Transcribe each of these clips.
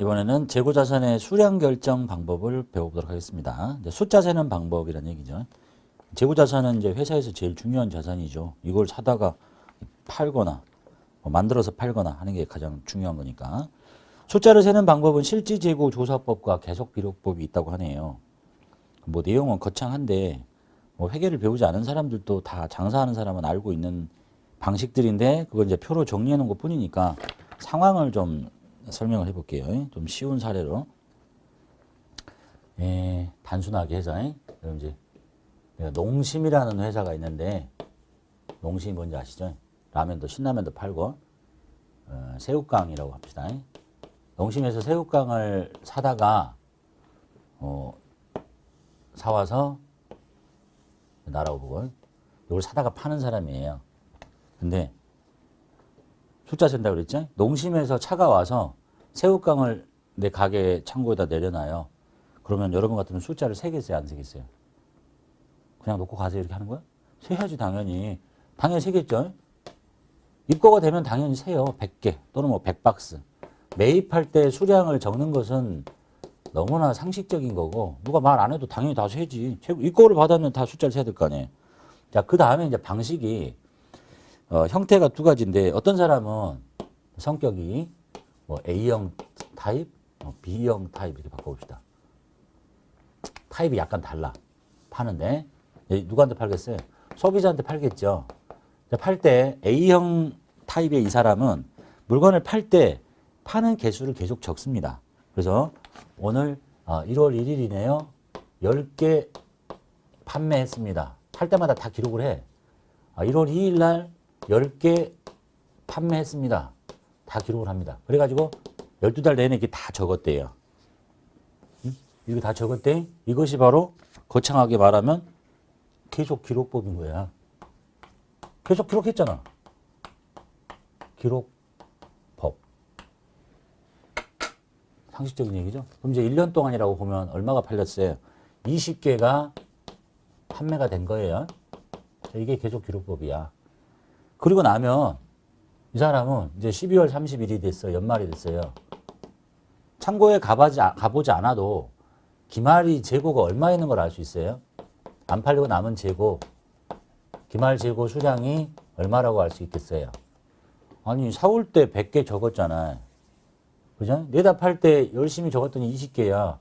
이번에는 재고자산의 수량 결정 방법을 배워보도록 하겠습니다. 숫자 세는 방법이라는 얘기죠. 재고자산은 이제 회사에서 제일 중요한 자산이죠. 이걸 사다가 팔거나 뭐 만들어서 팔거나 하는 게 가장 중요한 거니까. 숫자를 세는 방법은 실지재고 조사법과 계속기록법이 있다고 하네요. 뭐 내용은 거창한데 뭐 회계를 배우지 않은 사람들도 다 장사하는 사람은 알고 있는 방식들인데 그걸 이제 표로 정리해 놓은 것 뿐이니까 상황을 좀 설명을 해볼게요. 좀 쉬운 사례로. 예, 단순하게 해서, 그럼 이제 농심이라는 회사가 있는데, 농심이 뭔지 아시죠? 라면도, 신라면도 팔고, 어, 새우깡이라고 합시다. 농심에서 새우깡을 사다가, 어, 사와서, 나라고 보고, 이걸 사다가 파는 사람이에요. 근데, 숫자 센다고 그랬죠? 농심에서 차가 와서 새우깡을 내 가게 창고에다 내려놔요. 그러면 여러분 같으면 숫자를 세겠어요? 안 세겠어요? 그냥 놓고 가세요? 이렇게 하는 거야? 세야지, 당연히. 당연히 세겠죠? 입고가 되면 당연히 세요. 100개 또는 뭐 100박스. 매입할 때 수량을 적는 것은 너무나 상식적인 거고 누가 말 안 해도 당연히 다 세지. 입고를 받으면 다 숫자를 세야 될 거 아니에요. 자, 그 다음에 이제 방식이 어, 형태가 두 가지인데 어떤 사람은 성격이 뭐 A형 타입, 뭐 B형 타입 이렇게 바꿔봅시다. 타입이 약간 달라. 파는데 예, 누구한테 팔겠어요? 소비자한테 팔겠죠. 팔 때 A형 타입의 이 사람은 물건을 팔 때 파는 개수를 계속 적습니다. 그래서 오늘 1월 1일이네요. 10개 판매했습니다. 팔 때마다 다 기록을 해. 1월 2일 날 10개 판매했습니다. 다 기록을 합니다. 그래가지고 12달 내내 이게 다 적었대요. 응? 이거 다 적었대. 이것이 바로 거창하게 말하면 계속 기록법인 거야. 계속 기록했잖아. 기록법. 상식적인 얘기죠. 그럼 이제 1년 동안이라고 보면 얼마가 팔렸어요? 20개가 판매가 된 거예요. 이게 계속 기록법이야. 그리고 나면 이 사람은 이제 12월 30일이 됐어요. 연말이 됐어요. 창고에 가보지, 가보지 않아도 기말이 재고가 얼마 있는 걸 알 수 있어요. 안 팔리고 남은 재고, 기말 재고 수량이 얼마라고 알 수 있겠어요. 아니, 사올 때 100개 적었잖아요. 그죠? 내다 팔 때 열심히 적었더니 20개야.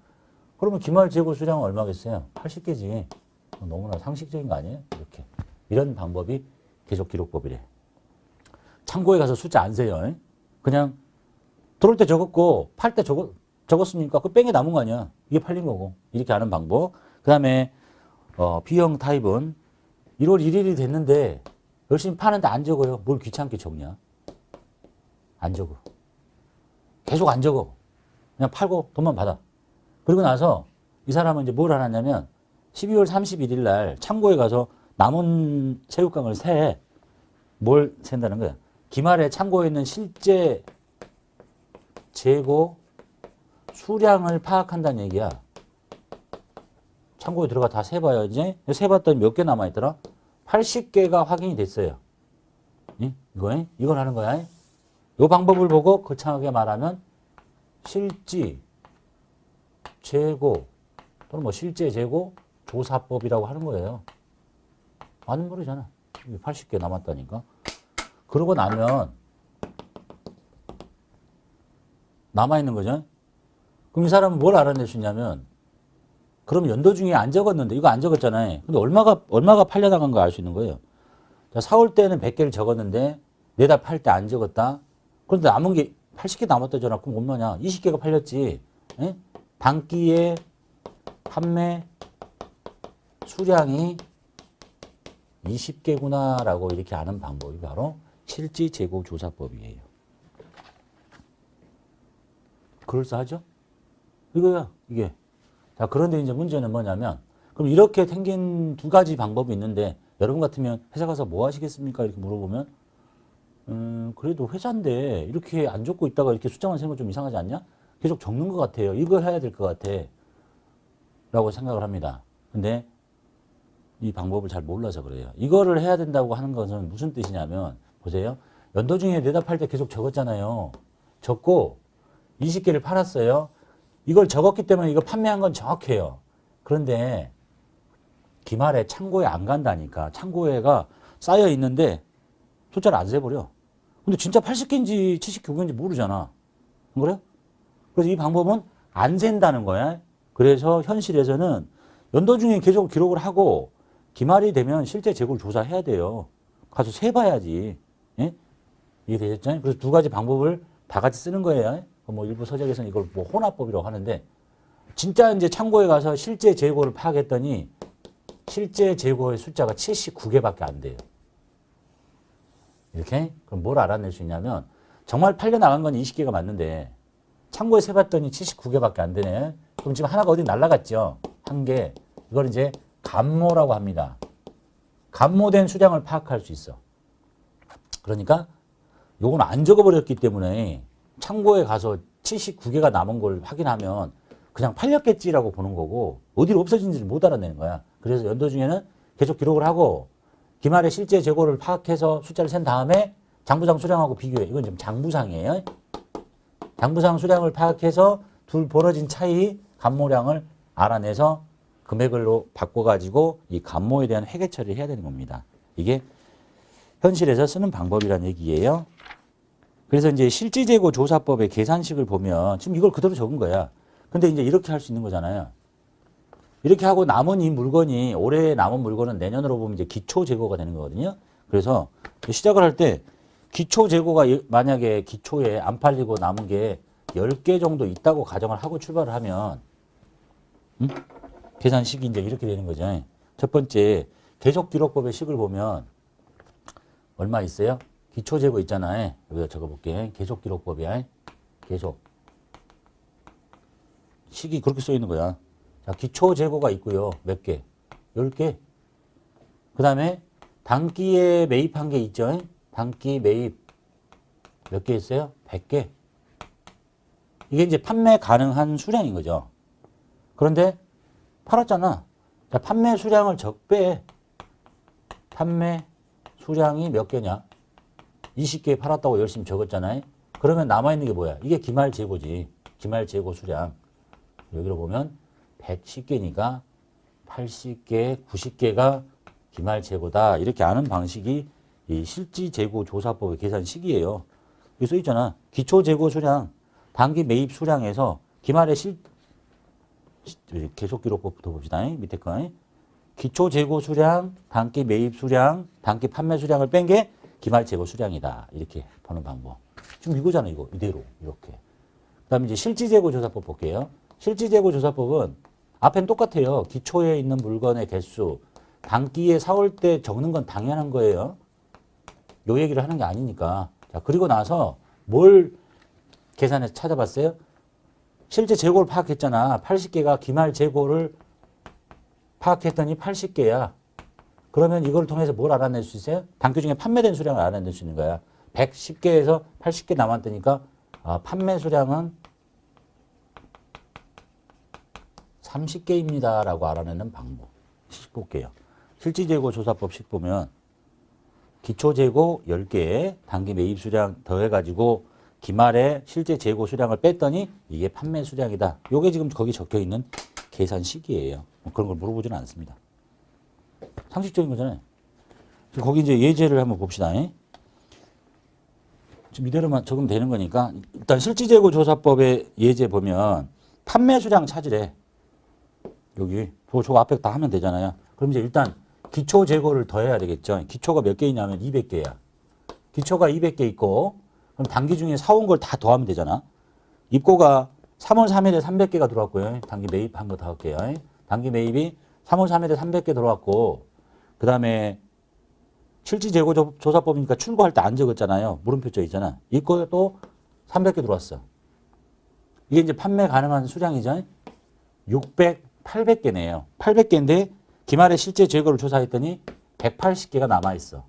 그러면 기말 재고 수량은 얼마겠어요? 80개지. 너무나 상식적인 거 아니에요? 이렇게. 이런 방법이 계속 기록법이래. 창고에 가서 숫자 안 세요. 그냥 들어올 때 적었고 팔 때 적었, 적었으니까 그 뺑에 남은 거 아니야. 이게 팔린 거고. 이렇게 하는 방법. 그 다음에 어, B형 타입은 1월 1일이 됐는데 열심히 파는데 안 적어요. 뭘 귀찮게 적냐. 안 적어. 계속 안 적어. 그냥 팔고 돈만 받아. 그리고 나서 이 사람은 이제 뭘 하냐면 12월 31일 날 창고에 가서 남은 새우깡을 세. 뭘 센다는 거야? 기말에 창고에 있는 실제 재고 수량을 파악한다는 얘기야. 창고에 들어가 다 세봐야지. 세봤더니 몇 개 남아있더라? 80개가 확인이 됐어요. 응? 이거, 이걸 하는 거야. 이 방법을 보고 거창하게 말하면 실지, 재고, 또는 뭐 실제 재고 조사법이라고 하는 거예요. 맞는 거잖아. 80개 남았다니까. 그러고 나면 남아있는 거죠. 그럼 이 사람은 뭘 있냐면 그럼 연도 중에 안 적었는데 이거 안 적었잖아요. 근데 얼마가 얼마가 팔려나간 거 알 수 있는 거예요. 자, 사올 때는 100개를 적었는데 내다 팔 때 안 적었다. 그런데 남은 게 80개 남았다잖아. 그럼 얼마냐? 20개가 팔렸지. 에? 단기에 판매 수량이 20개구나라고 이렇게 아는 방법이 바로 실지 재고 조사법이에요. 그럴싸하죠? 이거야, 이게. 자, 그런데 이제 문제는 뭐냐면, 그럼 이렇게 생긴 두 가지 방법이 있는데, 여러분 같으면 회사 가서 뭐 하시겠습니까? 이렇게 물어보면, 음, 그래도 회사인데, 이렇게 안 적고 있다가 이렇게 숫자만 건좀 이상하지 않냐? 계속 적는 것 같아요. 이걸 해야 될 것 같아. 라고 생각을 합니다. 근데 이 방법을 잘 몰라서 그래요. 이거를 해야 된다고 하는 것은 무슨 뜻이냐면 보세요. 연도 중에 대답할 때 계속 적었잖아요. 적고 20개를 팔았어요. 이걸 적었기 때문에 이거 판매한 건 정확해요. 그런데 기말에 창고에 안 간다니까. 창고에가 쌓여 있는데 숫자를 안 세버려. 근데 진짜 80개인지 79개인지 모르잖아. 안 그래요? 그래서 이 방법은 안 센다는 거야. 그래서 현실에서는 연도 중에 계속 기록을 하고 기말이 되면 실제 재고를 조사해야 돼요. 가서 세봐야지. 예? 이게 되셨죠? 그래서 두 가지 방법을 다 같이 쓰는 거예요. 뭐 일부 서적에서는 이걸 뭐 혼합법이라고 하는데 진짜 이제 창고에 가서 실제 재고를 파악했더니 실제 재고의 숫자가 79개밖에 안 돼요. 이렇게? 그럼 뭘 알아낼 수 있냐면 정말 팔려 나간 건 20개가 맞는데 창고에 세봤더니 79개밖에 안 되네. 그럼 지금 하나가 어디 날라갔죠? 한 개. 이걸 이제 감모라고 합니다. 감모된 수량을 파악할 수 있어. 그러니까 요건 안 적어버렸기 때문에 창고에 가서 79개가 남은 걸 확인하면 그냥 팔렸겠지라고 보는 거고 어디로 없어진지를 못 알아내는 거야. 그래서 연도 중에는 계속 기록을 하고 기말에 실제 재고를 파악해서 숫자를 센 다음에 장부상 수량하고 비교해. 이건 지금 장부상이에요. 장부상 수량을 파악해서 둘 벌어진 차이 감모량을 알아내서 금액으로 바꿔가지고 이 감모에 대한 회계 처리를 해야 되는 겁니다. 이게 현실에서 쓰는 방법이라는 얘기예요. 그래서 이제 실질재고 조사법의 계산식을 보면 지금 이걸 그대로 적은 거야. 근데 이제 이렇게 할 수 있는 거잖아요. 이렇게 하고 남은 이 물건이 올해 남은 물건은 내년으로 보면 이제 기초 재고가 되는 거거든요. 그래서 시작을 할 때 기초 재고가 예- 만약에 기초에 안 팔리고 남은 게 10개 정도 있다고 가정을 하고 출발을 하면 음? 계산식이 이제 이렇게 되는 거죠. 첫 번째 계속 기록법의 식을 보면 얼마 있어요? 기초 재고 있잖아요. 여기다 적어 볼게. 계속 기록법이야. 계속. 식이 그렇게 써 있는 거야. 자, 기초 재고가 있고요. 몇 개? 10개. 그 다음에 단기에 매입한 게 있죠. 단기 매입 몇 개 있어요? 100개. 이게 이제 판매 가능한 수량인 거죠. 그런데 팔았잖아. 자, 판매 수량을 적배. 판매 수량이 몇 개냐? 20개 팔았다고 열심히 적었잖아요. 그러면 남아있는 게 뭐야? 이게 기말 재고지. 기말 재고 수량. 여기로 보면 110개니까 80개, 90개가 기말 재고다. 이렇게 아는 방식이 이 실지 재고 조사법의 계산식이에요. 여기 써 있잖아. 기초 재고 수량, 단기 매입 수량에서 기말의 실, 시- 계속 기록법부터 봅시다. 밑에 거. 기초 재고 수량, 단기 매입 수량, 단기 판매 수량을 뺀 게 기말 재고 수량이다. 이렇게 보는 방법. 지금 이거잖아, 이거. 이대로. 이렇게. 그 다음에 이제 실지 재고 조사법 볼게요. 실지 재고 조사법은 앞엔 똑같아요. 기초에 있는 물건의 개수, 단기에 사올 때 적는 건 당연한 거예요. 요 얘기를 하는 게 아니니까. 자, 그리고 나서 뭘 계산해서 찾아봤어요? 실제 재고를 파악했잖아. 80개가 기말 재고를 파악했더니 80개야. 그러면 이걸 통해서 뭘 알아낼 수 있어요? 단기 중에 판매된 수량을 알아낼 수 있는 거야. 110개에서 80개 남았다니까 아, 판매 수량은 30개입니다. 라고 알아내는 방법. 식 볼게요. 실지재고 조사법 식 보면 기초재고 10개, 단기 매입 수량 더해가지고 기말에 실제 재고 수량을 뺐더니 이게 판매 수량이다. 요게 지금 거기 적혀 있는 계산식이에요. 뭐 그런 걸 물어보지는 않습니다. 상식적인 거잖아요. 거기 이제 예제를 한번 봅시다. 지금 이대로만 적으면 되는 거니까 일단 실지재고 조사법의 예제 보면 판매 수량 찾으래. 여기 저, 저 앞에 다 하면 되잖아요. 그럼 이제 일단 기초 재고를 더해야 되겠죠. 기초가 몇개 있냐면 200개야. 기초가 200개 있고 그럼 단기 중에 사온 걸 다 더하면 되잖아. 입고가 3월 3일에 300개가 들어왔고요. 단기 매입한 거 다 할게요. 단기 매입이 3월 3일에 300개 들어왔고 그 다음에 실지 재고 조- 조사법이니까 출고할 때 안 적었잖아요. 물음표 써 있잖아. 입고도 300개 들어왔어. 이게 이제 판매 가능한 수량이죠. 600, 800개네요. 800개인데 기말에 실제 재고를 조사했더니 180개가 남아 있어.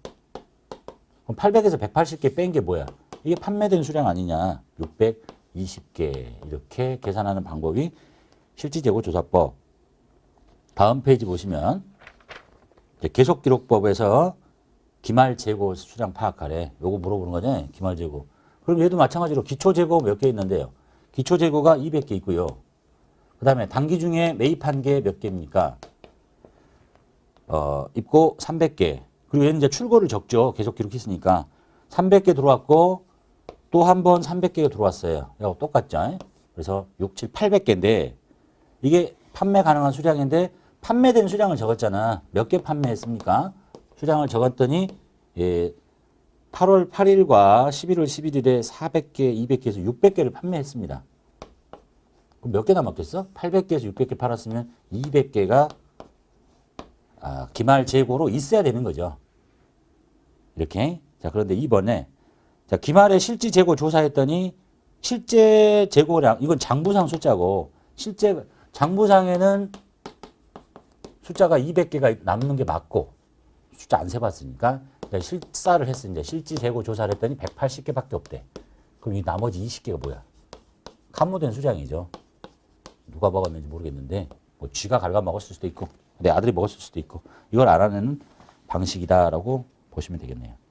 그럼 800에서 180개 뺀 게 뭐야? 이게 판매된 수량 아니냐? 620개 이렇게 계산하는 방법이 실지 재고 조사법. 다음 페이지 보시면 이제 계속 기록법에서 기말 재고 수량 파악하래. 요거 물어보는 거죠. 기말 재고. 그럼 얘도 마찬가지로 기초 재고 몇 개 있는데요. 기초 재고가 200개 있고요. 그 다음에 단기 중에 매입한 게 몇 개입니까? 어, 입고 300개. 그리고 얘는 이제 출고를 적죠. 계속 기록했으니까. 300개 들어왔고, 또 한 번 300개가 들어왔어요. 이거 똑같죠? 그래서 6, 7, 800개인데, 이게 판매 가능한 수량인데, 판매된 수량을 적었잖아. 몇 개 판매했습니까? 수량을 적었더니, 예, 8월 8일과 11월 11일에 400개, 200개에서 600개를 판매했습니다. 그럼 몇 개 남았겠어? 800개에서 600개 팔았으면 200개가 아, 기말 재고로 있어야 되는 거죠. 이렇게. 자, 그런데 이번에 자, 기말의 실지 재고 조사했더니 실제 재고량 이건 장부상 숫자고 실제 장부상에는 숫자가 200개가 남는 게 맞고 숫자 안 세봤으니까 실사를 했어 이제 실지 재고 조사를 했더니 180개밖에 없대. 그럼 이 나머지 20개가 뭐야? 감모된 수량이죠. 누가 먹었는지 모르겠는데 뭐 쥐가 갉아 먹었을 수도 있고 내 아들이 먹었을 수도 있고 이걸 알아내는 방식이다라고 보시면 되겠네요.